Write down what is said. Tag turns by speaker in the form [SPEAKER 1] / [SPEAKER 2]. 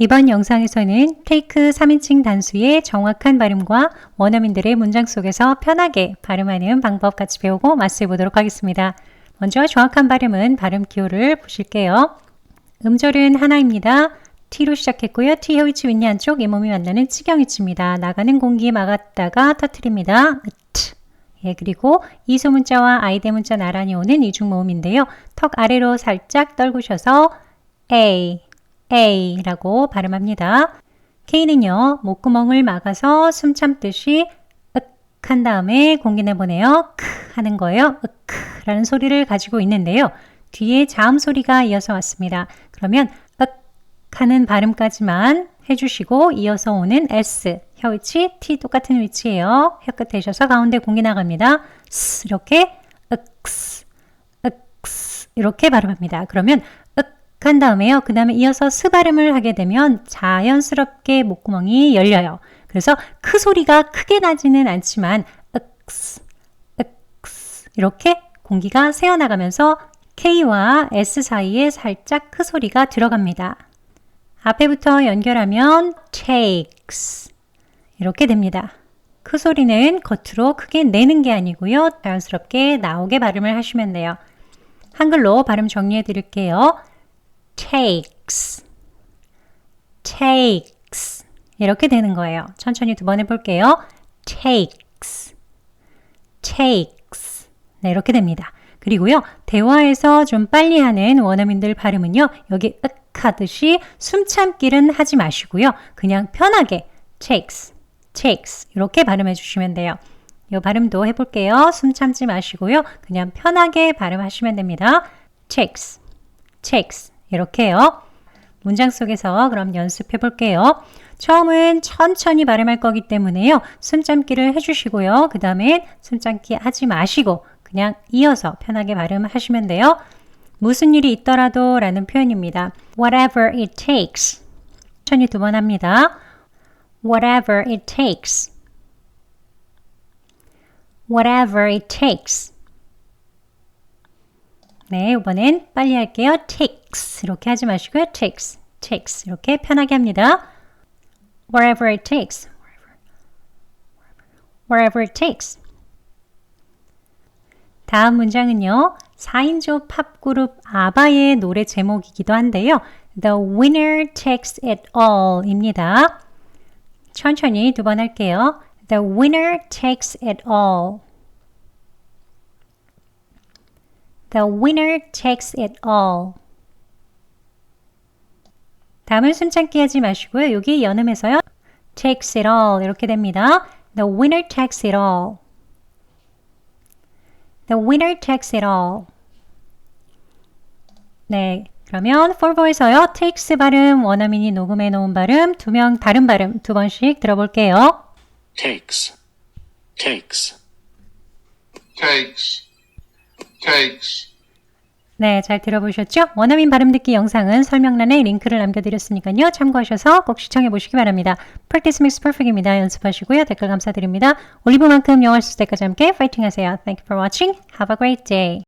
[SPEAKER 1] 이번 영상에서는 테이크 3인칭 단수의 정확한 발음과 원어민들의 문장 속에서 편하게 발음하는 방법 같이 배우고 맛을 보도록 하겠습니다. 먼저 정확한 발음은 발음 기호를 보실게요. 음절은 하나입니다. T로 시작했고요. T 혀위치 윗니 안쪽 잇몸이 만나는 치경위치입니다. 나가는 공기 막았다가 터트립니다. 예, 그리고 이 소문자와 아이대 문자 나란히 오는 이중 모음인데요. 턱 아래로 살짝 떨구셔서 A, A라고 발음합니다. K는요, 목구멍을 막아서 숨 참듯이 윽한 다음에 공기 내보내요. 크 하는 거예요. 윽 라는 소리를 가지고 있는데요. 뒤에 자음 소리가 이어서 왔습니다. 그러면 윽 하는 발음까지만 해주시고 이어서 오는 S, 혀 위치 T 똑같은 위치예요. 혀끝 대셔서 가운데 공기 나갑니다. 스 이렇게 윽스, 윽스 이렇게 발음합니다. 그러면 한 다음에요. 그 다음에 이어서 스 발음을 하게 되면 자연스럽게 목구멍이 열려요. 그래서 크 소리가 크게 나지는 않지만 윽스, 윽스 이렇게 공기가 새어나가면서 K와 S 사이에 살짝 크 소리가 들어갑니다. 앞에부터 연결하면 takes 이렇게 됩니다. 크 소리는 겉으로 크게 내는 게 아니고요. 자연스럽게 나오게 발음을 하시면 돼요. 한글로 발음 정리해 드릴게요. Takes, takes 이렇게 되는 거예요. 천천히 두 번 해볼게요. takes, takes 네, 이렇게 됩니다. 그리고요, 대화에서 좀 빨리 하는 원어민들 발음은요, 여기 윽 하듯이 숨 참기는 하지 마시고요. 그냥 편하게 takes, takes 이렇게 발음해 주시면 돼요. 이 발음도 해볼게요. 숨 참지 마시고요. 그냥 편하게 발음하시면 됩니다. takes, takes 이렇게요. 문장 속에서 그럼 연습해 볼게요. 처음은 천천히 발음할 거기 때문에요. 숨 참기를 해주시고요. 그 다음에 숨 참기 하지 마시고 그냥 이어서 편하게 발음하시면 돼요. 무슨 일이 있더라도 라는 표현입니다. Whatever it takes. 천천히 두 번 합니다. Whatever it takes. Whatever it takes. 네, 이번엔 빨리 할게요. Takes. 이렇게 하지 마시고요. takes, takes. 이렇게 편하게 합니다. Wherever it takes. Wherever it takes. 다음 문장은요. 4인조 팝그룹 아바의 노래 제목이기도 한데요. The winner takes it all 입니다. 천천히 두 번 할게요. The winner takes it all. The winner takes it all. 다음은 숨참기 하지 마시고요. 여기 연음해서요. takes it all 이렇게 됩니다. The winner takes it all. The winner takes it all. 네, 그러면 for보에서요. takes 발음, 원어민이 녹음해 놓은 발음, 두 명 다른 발음 두 번씩 들어볼게요.
[SPEAKER 2] takes, takes,
[SPEAKER 3] takes, takes,
[SPEAKER 1] 네, 잘 들어보셨죠? 원어민 발음 듣기 영상은 설명란에 링크를 남겨드렸으니까요. 참고하셔서 꼭 시청해 보시기 바랍니다. Practice makes perfect입니다. 연습하시고요. 댓글 감사드립니다. 올리브만큼 영어 있을 때까지 함께 파이팅 하세요. Thank you for watching. Have a great day.